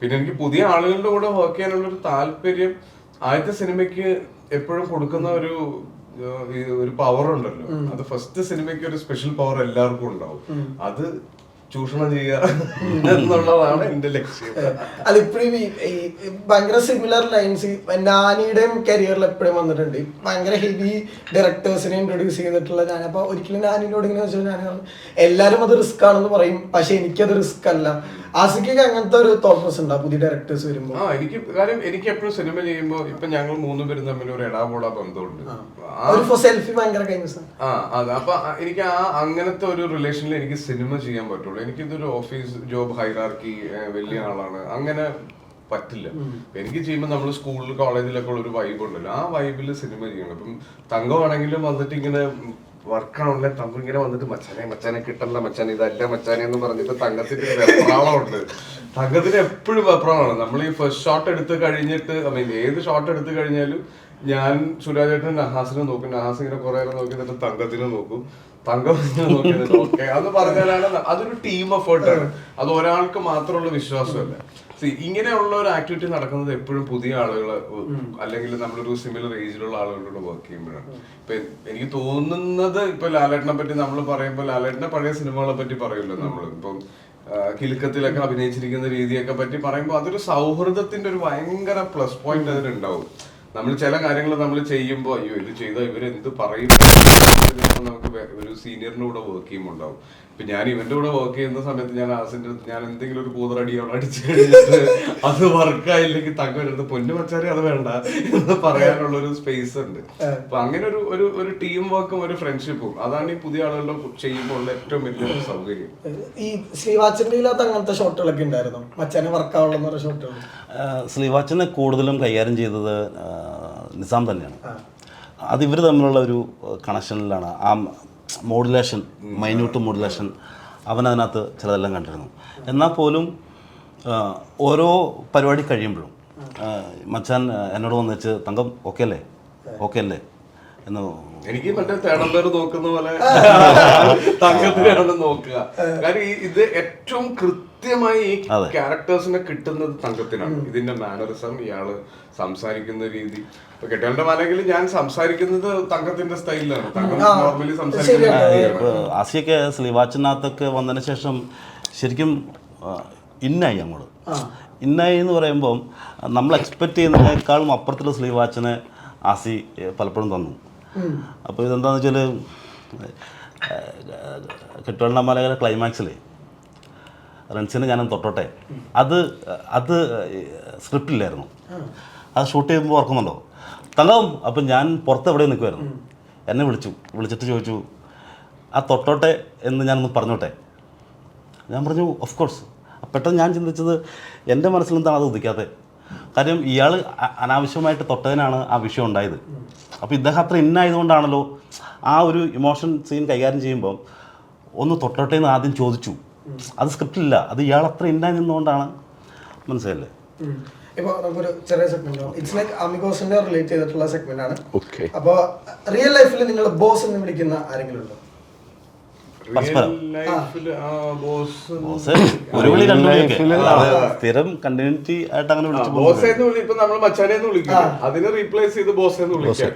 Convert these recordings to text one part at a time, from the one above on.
പിന്നെ എനിക്ക് പുതിയ ആളുകളുടെ കൂടെ വർക്ക് ചെയ്യാനുള്ള ഒരു താല്പര്യം ആദ്യത്തെ സിനിമയ്ക്ക് എപ്പോഴും കൊടുക്കുന്ന ഒരു ഒരു പവർ ഉണ്ടല്ലോ. അത് ഫസ്റ്റ് സിനിമയ്ക്ക് ഒരു സ്പെഷ്യൽ പവർ എല്ലാവർക്കും ഉണ്ടാവും. അത് ചൂഷണം ചെയ്യുക എന്നുള്ളതാണ് എന്റെ ലക്ഷ്യം. അല്ല ഇപ്പഴും ഈ ഭയങ്കര സിമിലർ ലൈൻസ് നാനിയുടെയും കരിയറിൽ എപ്പോഴും വന്നിട്ടുണ്ട്. ഭയങ്കര ഹെവി ഡയറക്ടേഴ്സിനെ ഇൻട്രൊഡ്യൂസ് ചെയ്തിട്ടുള്ള ഞാൻ അപ്പൊ ഒരിക്കലും നാനിനോട് ഇങ്ങനെ വെച്ചാൽ ഞാൻ എല്ലാവരും എല്ലാരും അത് റിസ്ക് ആണെന്ന് പറയും പക്ഷെ എനിക്കത് റിസ്ക് അല്ല. ആസിക്കൊക്കെ അങ്ങനത്തെ ഒരു തോട്ടസ് ഉണ്ടാ? പുതിയ ഡയറക്ടേഴ്സ് വരുമ്പോ? ആ എനിക്ക് കാര്യം എനിക്ക് എപ്പോഴും സിനിമ ചെയ്യുമ്പോൾ ഇപ്പൊ ഞങ്ങൾ മൂന്നുപേരും തമ്മിൽ ഒരു ഇടാപോള ബന്ധമുണ്ട്. ഒരു സെൽഫി ഭയങ്കര കഴിഞ്ഞ ആ അതെ. അപ്പൊ എനിക്ക് ആ അങ്ങനത്തെ ഒരു റിലേഷനിൽ എനിക്ക് സിനിമ ചെയ്യാൻ പറ്റുള്ളൂ. എനിക്കിതൊരു ഓഫീസ് ജോബ് ഹൈറാർക്കി വലിയ ആളാണ്. അങ്ങനെ പറ്റില്ല. എനിക്ക് ചെയ്യുമ്പോൾ നമ്മൾ സ്കൂളിൽ കോളേജിലൊക്കെ ഉള്ള ഒരു വൈബ് ഉണ്ടല്ലോ ആ വൈബിൽ സിനിമ ചെയ്യണം. ഇപ്പം തങ്കമാണെങ്കിലും വന്നിട്ട് ഇങ്ങനെ വർക്കാണല്ലേ. തങ്കം ഇങ്ങനെ വന്നിട്ട് മച്ചാനെ മച്ചാനെ കിട്ടല്ല മച്ചാനെ ഇതല്ല മച്ചാനെ എന്ന് പറഞ്ഞിട്ട് തങ്കത്തിന്റെ വെപ്രാളമുണ്ട്. തങ്കത്തിന് എപ്പോഴും വെപ്രാളമാണ്. നമ്മൾ ഈ ഫസ്റ്റ് ഷോട്ട് എടുത്ത് കഴിഞ്ഞിട്ട് ഐ മീൻ ഏത് ഷോട്ട് എടുത്തു കഴിഞ്ഞാലും ഞാൻ സുരാജേട്ടൻ നഹാസിനെ നോക്കും. നഹാസ് ഇങ്ങനെ കുറെ നോക്കി എന്നിട്ട് തങ്കത്തിനെ നോക്കും. തങ്കം നോക്കി ഓക്കെ. അന്ന് പറഞ്ഞാലാണ് അതൊരു ടീം എഫേർട്ടാണ് അത് ഒരാൾക്ക് മാത്രമുള്ള വിശ്വാസമല്ല. See, ഇങ്ങനെയുള്ള ഒരു ആക്ടിവിറ്റി നടക്കുന്നത് എപ്പോഴും പുതിയ ആളുകൾ അല്ലെങ്കിൽ നമ്മളൊരു സിമിലർ ഏജിലുള്ള ആളുകളോട് വർക്ക് ചെയ്യുമ്പോഴാണ്. ഇപ്പൊ എനിക്ക് തോന്നുന്നത് ഇപ്പൊ ലാലേട്ടനെ പറ്റി നമ്മൾ പറയുമ്പോൾ ലാലേട്ടന്റെ പഴയ സിനിമകളെ പറ്റി പറയുമല്ലോ നമ്മൾ ഇപ്പം കിലുക്കത്തിലൊക്കെ അഭിനയിച്ചിരിക്കുന്ന രീതിയൊക്കെ പറ്റി പറയുമ്പോൾ അതൊരു സൗഹൃദത്തിന്റെ ഒരു ഭയങ്കര പ്ലസ് പോയിന്റ് അതിനുണ്ടാവും നമ്മൾ ചില കാര്യങ്ങൾ നമ്മൾ ചെയ്യുമ്പോൾ അയ്യോ ഇത് ചെയ്താൽ ഇവരെന്ത് പറയും? നമുക്ക് ഒരു സീനിയറിന്റെ കൂടെ വർക്ക് ചെയ്യുമ്പോൾ ഉണ്ടാവും. ഇപ്പൊ ഞാൻ ഇവന്റെ കൂടെ വർക്ക് ചെയ്യുന്ന സമയത്ത് ഞാൻ ആസിന്റെ അടുത്ത് ഞാൻ എന്തെങ്കിലും ഒരു പൂതറടി അവിടെ അടിച്ചു കഴിഞ്ഞിട്ട് അത് വർക്കായില്ലെങ്കിൽ തങ്ങരുത് പൊന്നു വച്ചാലേ അത് വേണ്ട എന്ന് പറയാനുള്ള ഒരു സ്പേസ് ഉണ്ട് അപ്പൊ അങ്ങനെ ഒരു ഒരു ഒരു ടീം വർക്കും ഒരു ഫ്രണ്ട്ഷിപ്പും അതാണ് ഈ പുതിയ ആളുകളുടെ ചെയ്യുമ്പോൾ ഉള്ള ഏറ്റവും വലിയ സൗകര്യം. ഈ ശ്രീവാച്ചന്റെ ഇല്ലാത്ത അങ്ങനത്തെ ഷോട്ടുകളൊക്കെ ഉണ്ടായിരുന്നു? മച്ചാനെ വർക്കാവുള്ള ഷോട്ടുകൾ ശ്രീവാച്ചനെ കൂടുതലും കൈകാര്യം ചെയ്തത് നിസാം തന്നെയാണ്. അത് ഇവർ തമ്മിലുള്ള ഒരു കണക്ഷനിലാണ് ആ മോഡുലേഷൻ മൈന്യൂട്ട് മോഡുലേഷൻ അവൻ അതിനകത്ത് ചിലതെല്ലാം കണ്ടിരുന്നു. എന്നാൽ പോലും ഓരോ പരിപാടി കഴിയുമ്പോഴും മച്ചാൻ എന്നോട് വന്നിച്ച് തങ്കം ഓക്കെ അല്ലേ? ഓക്കെ അല്ലേ? എന്ന് എനിക്ക് മറ്റേ തേടമ്പേർ നോക്കുന്ന പോലെ തങ്കത്തിനാണ് നോക്കുക. കാര്യം ഈ ഇത് ഏറ്റവും കൃത്യമായി ഈ ക്യാരക്ടേഴ്സിനെ കിട്ടുന്നത് തങ്കത്തിനാണ്. ഇതിന്റെ മാനറിസം ഇയാൾ സംസാരിക്കുന്ന രീതി. ഇപ്പൊ മാലെങ്കിൽ ഞാൻ സംസാരിക്കുന്നത് തങ്കത്തിന്റെ സ്റ്റൈലിലാണ്. തങ്കം നോർമലി സംസാരിക്കുന്ന രീതിയാണ്. ഇപ്പോൾ ആസിയൊക്കെ സ്ലീവാച്ചനകത്തൊക്കെ വന്നതിന് ശേഷം ശരിക്കും ഇന്നായി അങ്ങോട്ട്. ഇന്നായി എന്ന് പറയുമ്പം നമ്മൾ എക്സ്പെക്ട് ചെയ്യുന്നതിനേക്കാളും അപ്പുറത്തുള്ള സ്ലീവാച്ചിനെ ആസി പലപ്പോഴും തന്നു. അപ്പോൾ ഇതെന്താണെന്ന് വെച്ചാൽ കെട്ടുവണ്ണ മലയുടെ ക്ലൈമാക്സിൽ റൺസിനെ ഞാൻ തൊട്ടോട്ടെ. അത് അത് സ്ക്രിപ്റ്റില്ലായിരുന്നു. അത് ഷൂട്ട് ചെയ്യുമ്പോൾ ഓർക്കുന്നുണ്ടോ? തങ്കം അപ്പം ഞാൻ പുറത്ത് എവിടെ നിൽക്കുമായിരുന്നു എന്നെ വിളിച്ചു. വിളിച്ചിട്ട് ചോദിച്ചു ആ തൊട്ടോട്ടെ എന്ന് ഞാനൊന്ന് പറഞ്ഞോട്ടെ? ഞാൻ പറഞ്ഞു ഓഫ് കോഴ്സ് പെട്ടെന്ന് ഞാൻ ചിന്തിച്ചത് എന്റെ മനസ്സിലെന്താണ് അത് ഉദിക്കാത്തത് കാര്യം ഇയാൾ അനാവശ്യമായിട്ട് തൊട്ടതിനാണ് ആ വിഷയം ഉണ്ടായത്. അപ്പോൾ ഇദ്ദേഹം അത്ര ഇന്നായതുകൊണ്ടാണല്ലോ ആ ഒരു ഇമോഷൻ സീൻ കൈകാര്യം ചെയ്യുമ്പോൾ ഒന്ന് തൊട്ടോട്ടെ എന്ന് ആദ്യം ചോദിച്ചു. അത് സ്ക്രിപ്റ്റില്ല അത് ഇയാൾ അത്ര ഇന്നായി നിന്നുകൊണ്ടാണ്. മനസ്സിലല്ലേ ഇപ്പൊ നമുക്കൊരു ചെറിയ സെഗ്മെന്റ് ഇറ്റ്സ് ലൈക്ക് അമിഗോസിന്റെ റിലേറ്റ് ചെയ്തിട്ടുള്ള സെഗ്മെന്റ് ആണ്. അപ്പോൾ അപ്പൊ റിയൽ ലൈഫിൽ നിങ്ങൾ ബോസ് എന്ന് വിളിക്കുന്ന ആരെങ്കിലും ഉണ്ടോ? പരസ്പരം. ഒരു വിളി രണ്ടു വിളിയൊക്കെ സ്ഥിരം കണ്ടിന്യൂറ്റി ആയിട്ട് അങ്ങനെ വിളിച്ചു ബോസ് എന്ന് വിളി ഇപ്പൊ നമ്മൾ മച്ചാനെ എന്ന് വിളിക്കില്ല അതിനെ റീപ്ലേസ് ചെയ്ത് ബോസ്. എന്ന് വിളിക്കാം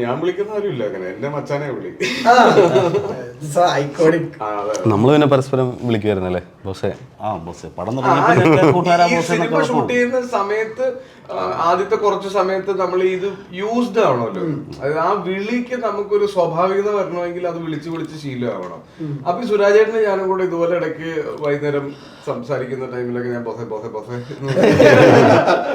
ഞാൻ വിളിക്കുന്ന ആരുമില്ല അങ്ങനെ. എന്റെ മച്ചാനെ വിളി. നമ്മൾ പിന്നെ പരസ്പരം വിളിക്കുമായിരുന്നല്ലേ ബോസേ? ആ ബോസേ. പടം സിനിമ ഷൂട്ട് ചെയ്യുന്ന സമയത്ത് ആദ്യത്തെ കുറച്ച് സമയത്ത് നമ്മൾ ഇത് യൂസ്ഡ് ആവണമല്ലോ. അതായത് ആ വിളിക്ക് നമുക്കൊരു സ്വാഭാവികത വരണമെങ്കിൽ അത് വിളിച്ച് വിളിച്ച് ശീലമാവണം. അപ്പൊ ഈ സുരാജേട്ടന് ഞാനും കൂടെ ഇതുപോലെ ഇടയ്ക്ക് വൈകുന്നേരം സംസാരിക്കുന്ന ടൈമിലൊക്കെ ഞാൻ ബോസെ ബോസെ ബോസെ